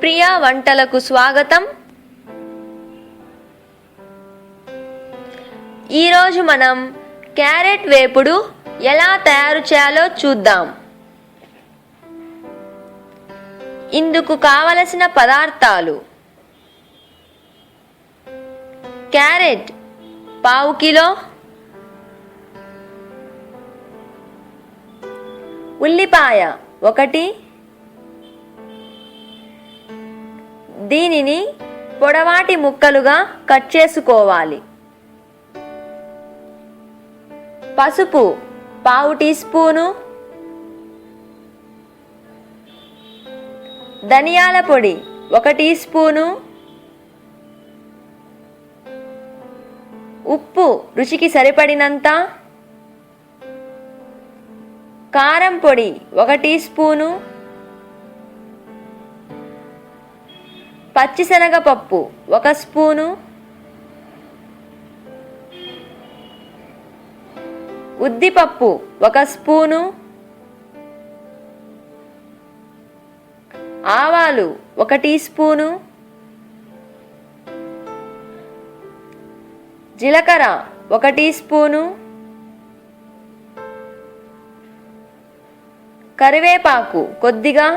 ప్రియా వంటలకు స్వాగతం. ఈరోజు మనం క్యారెట్ వేపుడు ఎలా తయారు చేయాలో చూద్దాం. ఇందుకు కావలసిన పదార్థాలు. క్యారెట్ పావు కిలో. ఉల్లిపాయ ఒకటి. దీనిని పొడవాటి ముక్కలుగా కట్ చేసుకోవాలి. పసుపు పావు టీ స్పూను. ధనియాల పొడి ఒక టీ స్పూను. ఉప్పు రుచికి సరిపడినంత. కారం పొడి ఒక టీ స్పూను. పచ్చిశనగపప్పు ఒక స్పూను ఉద్దిపప్పు ఒక స్పూను ఆవాలు ఒక టీ స్పూను జీలకర్ర ఒక టీ స్పూను కరివేపాకు కొద్దిగా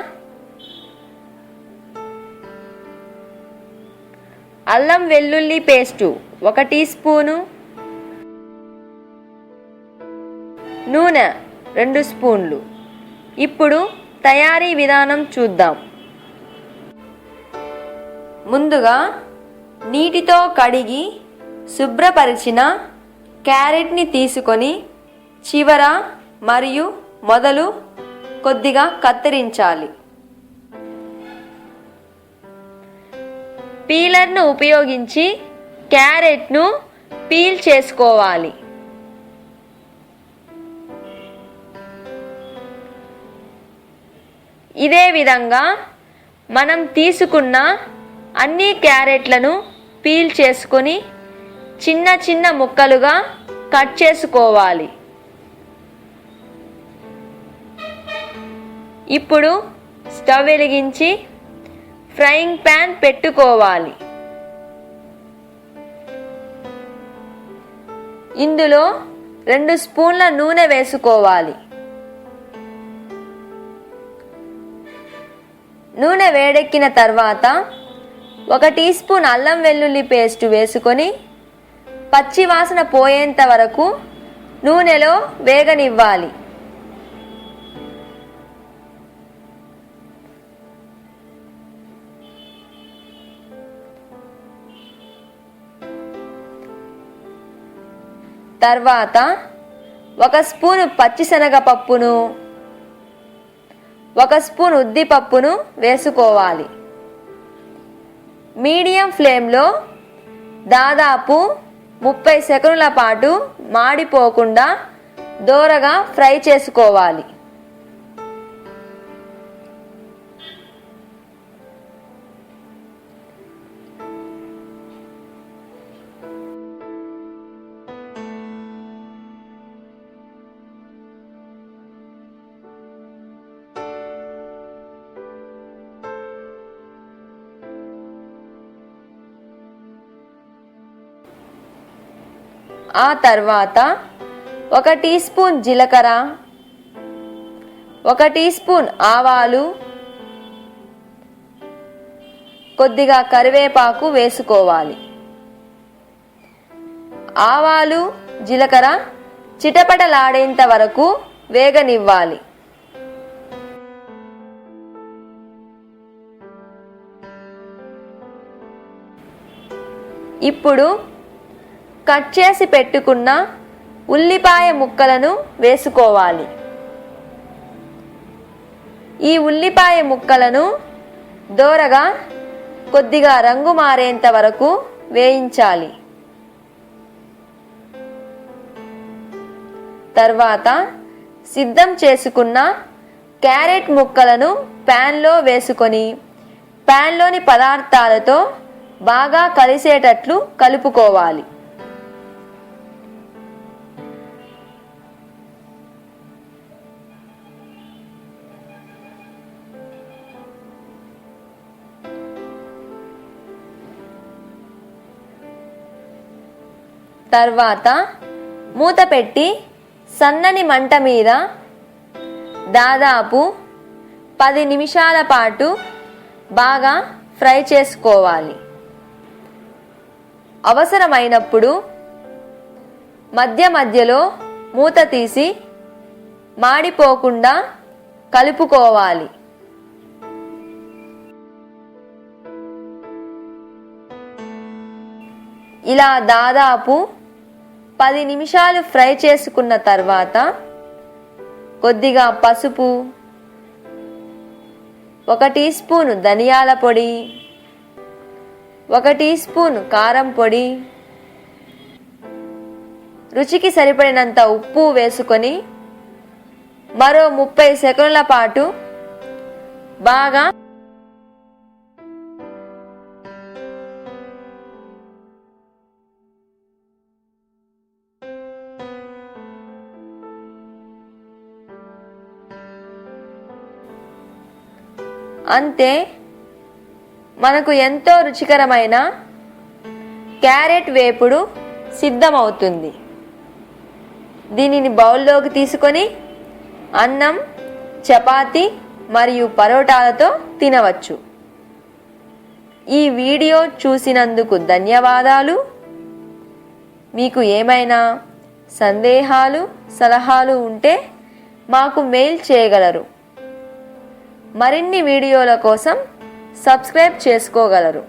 అల్లం వెల్లుల్లి పేస్టు ఒక టీ స్పూను. నూనె రెండు స్పూన్లు. ఇప్పుడు తయారీ విధానం చూద్దాం. ముందుగా నీటితో కడిగి శుభ్రపరిచిన క్యారెట్ని తీసుకొని చివర మరియు మొదలు కొద్దిగా కత్తిరించాలి. పీలర్ను ఉపయోగించి క్యారెట్ను పీల్ చేసుకోవాలి. ఇదే విధంగా మనం తీసుకున్న అన్ని క్యారెట్లను పీల్ చేసుకొని చిన్న చిన్న ముక్కలుగా కట్ చేసుకోవాలి. ఇప్పుడు స్టవ్ వెలిగించి ఫ్రైయింగ్ ప్యాన్ పెట్టుకోవాలి. ఇందులో రెండు స్పూన్ల నూనె వేసుకోవాలి. నూనె వేడెక్కిన తర్వాత ఒక టీ స్పూన్ అల్లం వెల్లుల్లి పేస్ట్ వేసుకొని పచ్చి వాసన పోయేంత వరకు నూనెలో వేగనివ్వాలి. తర్వాత ఒక స్పూను పచ్చిశనగపప్పును ఒక స్పూన్ ఉద్దిపప్పును వేసుకోవాలి. మీడియం ఫ్లేమ్లో దాదాపు ముప్పై సెకండ్ల పాటు మాడిపోకుండా దోరగా ఫ్రై చేసుకోవాలి. ఆ తర్వాత ఒక టీ స్పూన్ జీలకర్ర ఒక టీ స్పూన్ ఆవాలు కొద్దిగా కరివేపాకు వేసుకోవాలి. ఆవాలు జీలకర్ర చిటపటలాడేంత వరకు వేగనివ్వాలి. ఇప్పుడు కట్ చేసి పెట్టుకున్న ఉల్లిపాయ ముక్కలను వేసుకోవాలి. ఈ ఉల్లిపాయ ముక్కలను దోరగా కొద్దిగా రంగు మారేంత వరకు వేయించాలి. తర్వాత సిద్ధం చేసుకున్న క్యారెట్ ముక్కలను ప్యాన్లో వేసుకొని ప్యాన్లోని పదార్థాలతో బాగా కలిసేటట్లు కలుపుకోవాలి. తర్వాత మూత పెట్టి సన్నని మంట మీద దాదాపు పది నిమిషాల పాటు బాగా ఫ్రై చేసుకోవాలి. అవసరమైనప్పుడు మధ్య మధ్యలో మూత తీసి మాడిపోకుండా కలుపుకోవాలి. ఇలా దాదాపు పది నిమిషాలు ఫ్రై చేసుకున్న తర్వాత కొద్దిగా పసుపు ఒక టీ స్పూను ధనియాల పొడి ఒక టీ స్పూన్ కారం పొడి రుచికి సరిపడినంత ఉప్పు వేసుకొని మరో ముప్పై సెకండ్ల పాటు బాగా అంతే మనకు ఎంతో రుచికరమైన క్యారెట్ వేపుడు సిద్ధమవుతుంది. దీనిని బౌల్లోకి తీసుకొని అన్నం చపాతి మరియు పరోటాలతో తినవచ్చు. ఈ వీడియో చూసినందుకు ధన్యవాదాలు. మీకు ఏమైనా సందేహాలు సలహాలు ఉంటే మాకు మెయిల్ చేయగలరు. మరిన్ని వీడియోల కోసం సబ్స్క్రైబ్ చేసుకోగలరు.